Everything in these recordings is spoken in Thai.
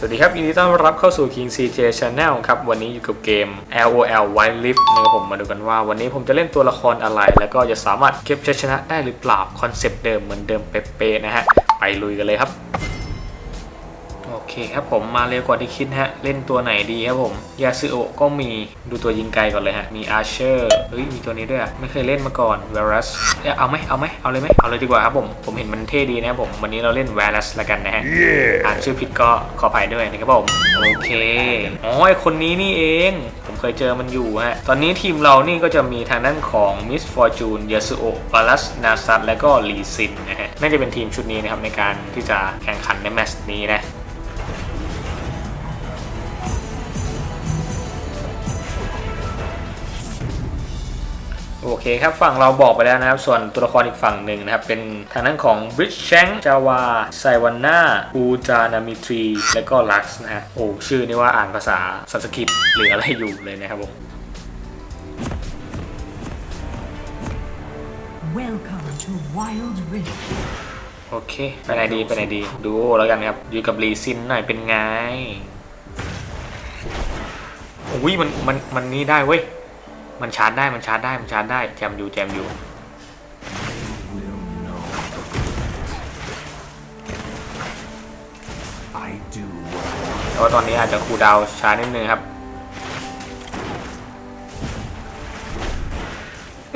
สวัสดีครับ ยินดีต้อนรับเข้าสู่ King CJ Channel ครับ วันนี้อยู่กับเกม LOL Wild Rift นะครับผมมาดูกันว่า วันนี้ผมจะเล่นตัวละครอะไร แล้วก็จะสามารถเก็บชัยชนะได้หรือเปล่าคอนเซปต์เดิมเหมือนเดิมเป๊ะๆนะฮะ ไปลุยกันเลยครับ เคครับผมมาเร็วกว่าที่คิดฮะ เล่นตัวไหนดีครับผม ยาซึโอะก็มีดูตัวยิงไกลก่อนเลยฮะ มีอาร์เชอร์เฮ้ยมีตัวนี้ด้วยอะไม่เคยเล่นมาก่อนเวรัสเอาไหมเอาไหมเอาเลยไหมเอาเลยดีกว่าครับผม ผมเห็นมันเท่ดีนะครับผม วันนี้เราเล่นเวรัสละกันนะฮะอ่านชื่อผิดก็ขออภัยด้วยนะครับผมโอเคอ๋อไอคนนี้นี่เอง ผมเคยเจอมันอยู่ฮะ ตอนนี้ทีมเรานี่ก็จะมีทางด้านของ Miss Fortune ยาสุโอะบาลัสนาซัตและก็ลีซินนะฮะน่าจะเป็นทีมชุดนี้นะครับในการที่จะแข่งขันในแมตช์นี้นะ โอเคครับฝั่งเราบอกไปแล้วนะครับ ส่วนตัวละครอีกฝั่งหนึ่งนะครับ เป็นทางด้านของบริชแชงจาวาไซวันนาอูจานามิทรี และก็ลักซ์นะฮะโอ้ชื่อนี่ว่าอ่านภาษาสันสกฤตหรืออะไรอยู่เลยนะครับผม Welcome to Wild Rift. โอเค ไปไหนดีไปไหนดี ดูแล้วกันครับ อยู่กับลีซินหน่อยเป็นไง อุ้ยมันมันมันนี่ได้เว้ย มันชาร์จได้มันชาร์จได้มันชาร์จได้แจมอยู่แจมอยู่ I do แต่ว่าตอนนี้อาจจะคูลดาวน์ช้านิดนึงครับ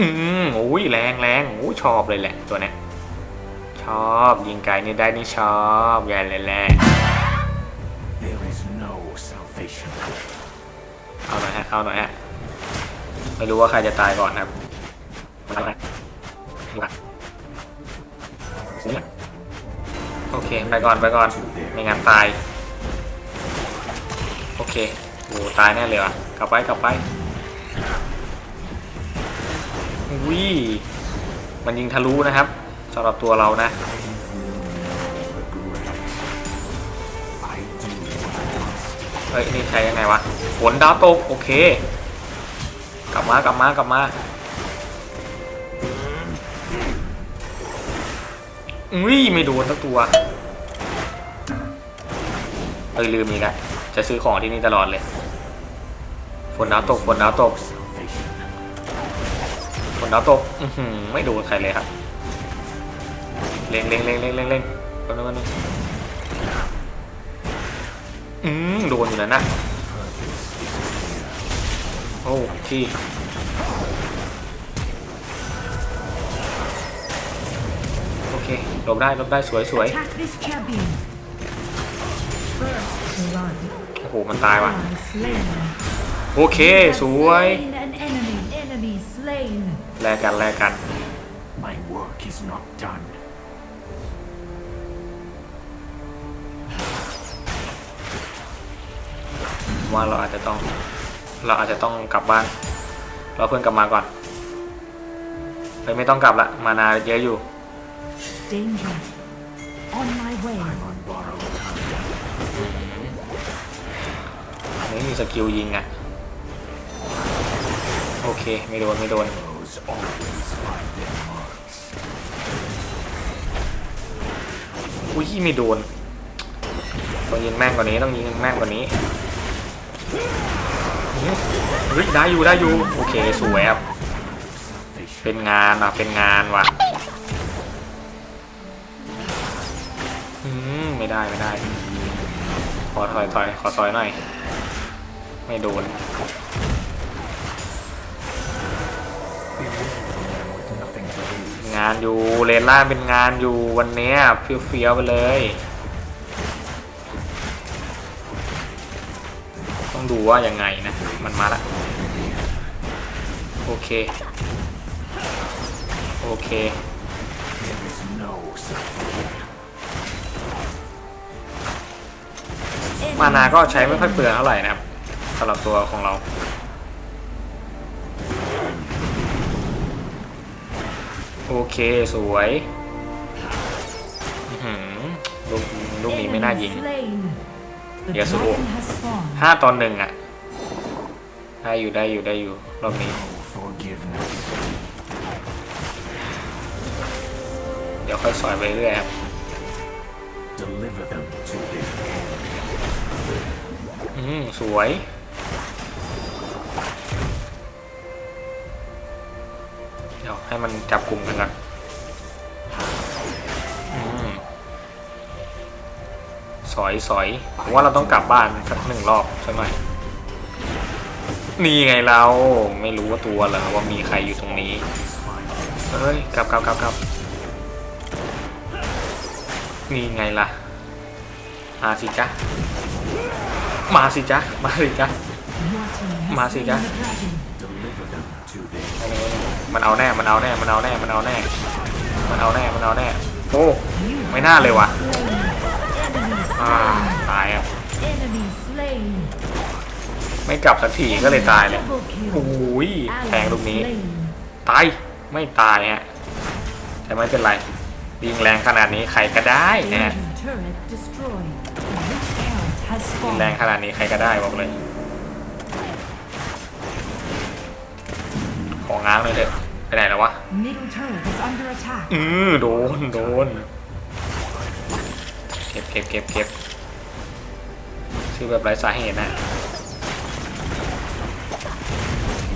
อืมโอ้ยแรงแรงโอ้ยชอบเลยแหละตัวเนี้ยชอบยิงไกลนี่ได้นี่ชอบใหญ่เลยแหละ There is no salvation. เอาหน่อยฮะเอาหน่อยฮะ ไม่รู้ว่าใครจะตายก่อนครับโอเคไปก่อนไปก่อนไม่งั้นตาย โอเคโอ้ตายแน่เลยว่ะกลับไปกลับไปวิมันยิงทะลุนะครับสำหรับตัวเรานะเฮ้ยนี่ใช้ยังไงวะฝนดาวตกโอเค กลับมากลับมากลับมาอุ้ยไม่โดนสักตัวเออลืมอีกแล้วจะซื้อของที่นี่ตลอดเลย ฝนดาวตกฝนดาวตกฝนดาวตกอือหือไม่โดนใครเลยครับเล็งเล็งเล็งเล็งเล็งเล็งแป๊บนึงแป๊บนึงอืมโดนอยู่นั่นนะ โอ้ที่โอเคหลบได้หลบได้สวยสวย Attack this champion. First blood. โอ้โห มันตายว่ะ Ally slain. โอเค สวย Slain an enemy. Enemy slain. แลกกันแลกกัน My work is not done. ว่าเราอาจจะต้อง เราอาจจะต้องกลับบ้านเราเพื่อนกลับมาก่อนเฮ้ยไม่ต้องกลับละมานาเยอะอยู่ Danger. On my way. I'm on borrowed time. ไม่มีสกิลยิงอะ โอเค ไม่โดน ไม่โดน Those always find their marks. อุ้ยไม่โดน ต้องยิงแม่งกว่านี้ ต้องยิงแม่งกว่านี้ เฮ้ยได้อยู่ได้อยู่โอเคสวยครับเป็นงานว่ะเป็นงานว่ะอืมไม่ได้ไม่ได้ ขอถอยถอยขอถอยหน่อย ไม่โดนงานอยู่เลนล่างเป็นงานอยู่วันนี้เฟี้ยวๆไปเลย ดูว่ายังไงนะ มันมาละโอเค โอเค มานาก็ใช้ไม่ค่อยเปลืองเท่าไหร่นะครับสำหรับตัวของเรา โอเคสวยลูกลูกนี้ไม่น่ายิง Enemy slain. The Yes, it will. dragon has spawned. ห้าตอนหนึ่งอะ ได้อยู่ได้อยู่ได้อยู่ รอบนี้ No forgiveness. เดี๋ยวค่อยสอยไปเรื่อยครับ Deliver them to their end. อืม สวยเดี๋ยวให้มันจับกลุ่มกันก่อน อยสอยผมว่าเราต้องกลับบ้านสักหนึ่งรอบสักหน่อยนี่ไงเราไม่รู้ว่าตัวเหรอว่ามีใครอยู่ตรงนี้เฮ้ยกลับกลับกลับกลับนี่ไงล่ะมาสิจ๊ะมาสิจ๊ะมาสิจ๊ะ Your team has Mà gì slain cả? the dragon. Deliver them to their มันเอาแน่มันเอาแน่มันเอาแน่มันเอาแน่มันเอาแน่มันเอาแน่โอ้ไม่น่าเลยว่ะ Enemy อ่า slain. ตายอะ Enemy slain. ไม่กลับสักทีก็เลยตายเลย Double kill. โอ้ยแทง Ally ลูกนี้ slain. ตาย ไม่ตายฮะ แต่ไม่เป็นไรยิงแรงขนาดนี้ใครก็ได้นะฮะ Legion turret destroyed. This count has ยิงแรง spawned. ขนาดนี้ใครก็ได้บอกเลย ของง้างเลยเถอะไปไหนแล้ววะ Middle turret is under attack. อือโดน โดน เก็บเก็บเก็บเก็บชื่อแบบไร้สาเหตุนะ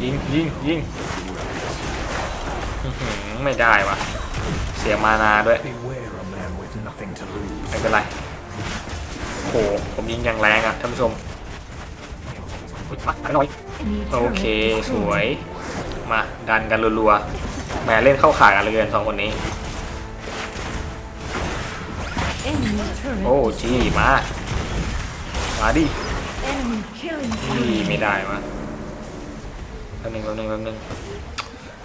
ยิงยิงยิงไม่ได้วะเสียมานาด้วย ไม่เป็นไร โอ้โหผมยิงอย่างแรงอะท่านผู้ชมอยหน่อยโอเค สวย มา ดันกันรัวๆแหมเล่นเข้าขากันเลยเกินสองคนนี้ โอ้จีมา มาดิ Enemy killing นี่ spree. ไม่ได้วะแป๊บนึงแป๊บนึงแป๊บนึง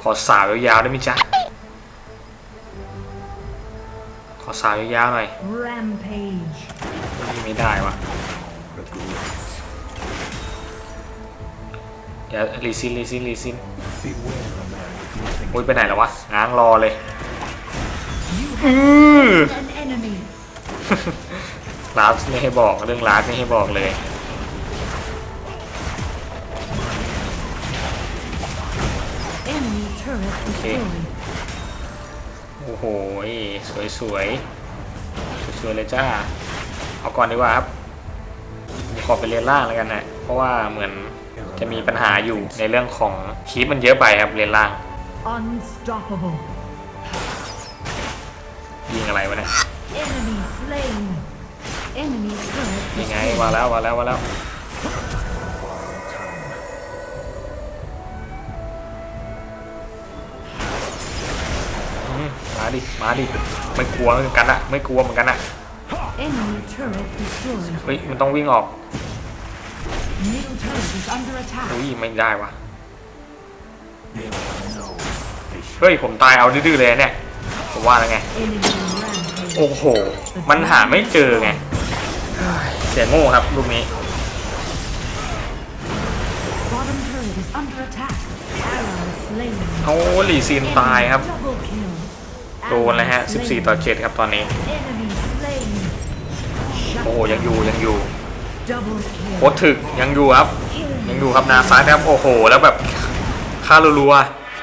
ขอสาวยาวๆได้ไหมจ๊ะ ขอสาวยาวๆหน่อย Rampage. นี่ไม่ได้วะ Regret. เดี๋ยวรีซินรีซินรีซิน Beware a man with nothing โอ้ยไปไหนแล้ววะง้างรอเลย You อือ have an enemy. ลาสไม่ให้บอกเรื่องลาสไม่ให้บอกเลย Enemy turret destroyed. โอ้โหสวยสวยสวยๆเลยจ้า เอาก่อนดีกว่าครับขอไปเรียนล่างแล้วกันนะเพราะว่าเหมือนจะมีปัญหาอยู่ในเรื่องของคีปมันเยอะไปครับเรียนล่าง Unstoppable. ยิงอะไรวะเนี่ย Enemy slain. Enemy turret ยังไงมาแล้วมาแล้วมาแล้ว อืมมาดิ มาดิ ไม่กลัวเหมือนกันอะไม่กลัวเหมือนกันอะ Enemy turret destroyed. เฮ้ย มันต้องวิ่งออก Middle turret is under attack. อุ้ยไม่ได้วะเฮ้ย ผมตายเอาดื้อๆเลยเนี่ย ผมว่าแล้วไง Enemy rampage. โอ้โห มันหาไม่เจอไง เสียโง่ครับลูกนี้ Bottom turret is under attack. Ally slain. เอาหลีซีนตายครับ Double kill. โดนเลยฮะ Ally 14 ต่อ 7 ครับตอนนี้ Enemy slain. Shut โอ้โหยังอยู่ยังอยู่ Double kill. โคตรถึกยังอยู่ครับ Killing ยังอยู่ครับนาซ้ายครับโอ้โห แล้วแบบฆ่ารัว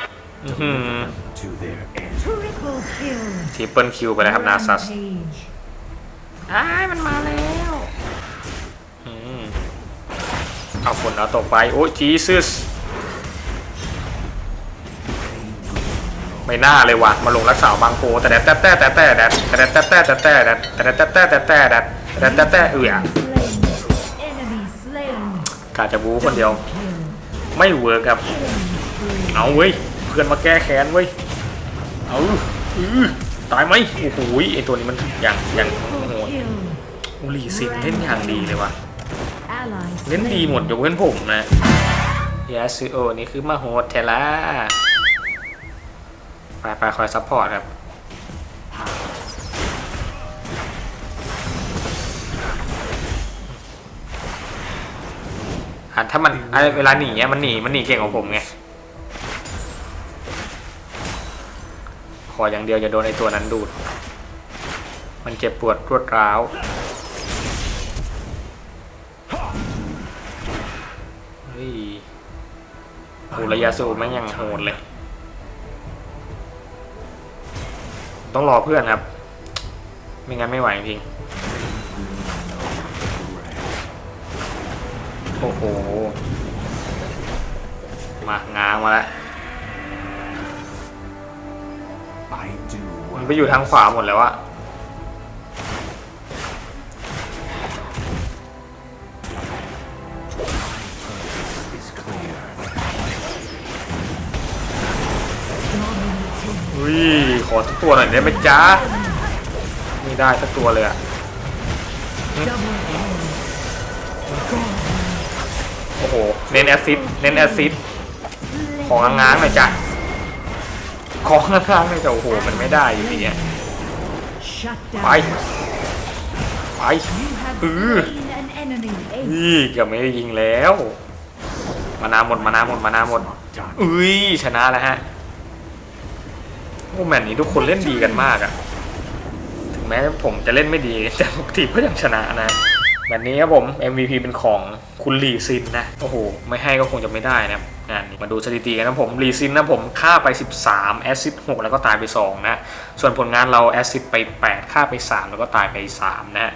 ๆอื้อหือ To their end. Triple kill. ทีเปิลคิวไปแล้วครับนาซัส Rampage. อ้ายมันมาแล้ว เอาฝนเอาตกไป โอ้จีซึสไม่น่าเลยว่ะมาลงรักษาบางโพแต่แดดแต่แต่แต่แต่แดดแต่แต่แต่แต่แต่แดดแต่แต่แต่แต่แต่แดดแต่แต่แต่เอื่อกาจะบูคนเดียว ไม่เวิร์กครับ เอาเว้ยเพื่อนมาแก้แค้นเว้ยเอาอือตายไหมโอ้โหไอตัวนี้มันอย่างอย่างโหลีซินเล่นอย่างดีเลยว่ะ เล่นดีหมดยกเว้นผมนะยาซูโอนี่คือมาโหดเทล่าไปไปคอยซัพพอร์ตครับอะถ้ามันเวลาหนีมันหนีมันหนีเก่งของผมไงขออย่างเดียวจะโดนไอ้ตัวนั้นดูด มันเจ็บปวดรวดร้าว โหระยะสูบแม่งยังโหดเลย ต้องรอเพื่อนครับ ไม่งั้นไม่ไหวจริงโอ้โห มาง้างมาแล้ว I do มัน what ไปอยู่ทางขวาหมดแล้วอะ ตัวหน่อยได้ไหมจ๊ะไม่ได้สักตัวเลยอะโอ้โห เน้นแอซิดเน้นแอซิดของง้างๆหน่อยจ้ะของง้างๆหน่อยจ้ะโอ้โห มันไม่ได้อยู่ดีอะไป ไป You have Ừ. slain an enemy. Ace. นี่เกือบไม่ได้ยิงแล้ว มานาหมด มานาหมด มานาหมด อุ้ย ชนะแล้วฮะ โอ้แมตช์นี้ทุกคนเล่นดีกันมากอะถึงแม้ผมจะเล่นไม่ดี แต่ปกติก็ยังชนะนะแมตช์นี้ครับผม MVP เป็นของคุณลีซินนะ โอ้โห ไม่ให้ก็คงจะไม่ได้นะงานนี้มาดูสถิติกันนะผมลีซินนะผมฆ่าไป 13 แอสซิสต์6แล้วก็ตายไป 2 นะ ส่วนผลงานเราแอสซิสต์ไป 8ฆ่าไป 3 แล้วก็ตายไป 3 นะฮะ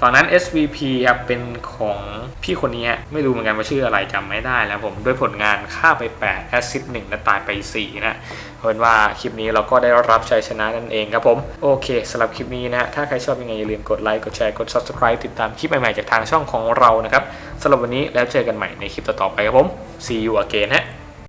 ฝั่งนั้น SVP ครับเป็นของพี่คนนี้ฮะไม่รู้เหมือนกันว่าชื่ออะไรจำไม่ได้แล้วผมด้วยผลงานฆ่าไป8แอสซิสต์1และตายไป 4 นะเอาเป็นว่าคลิปนี้เราก็ได้รับชัยชนะนั่นเองครับผม โอเคสำหรับคลิปนี้นะฮะถ้าใครชอบยังไงอย่าลืมกดไลค์กดแชร์กด Subscribe ติดตามคลิปใหม่ๆจากทางช่องของเรานะครับสำหรับวันนี้แล้วเจอกันใหม่ในคลิปต่อๆไปครับผม see you again ฮะ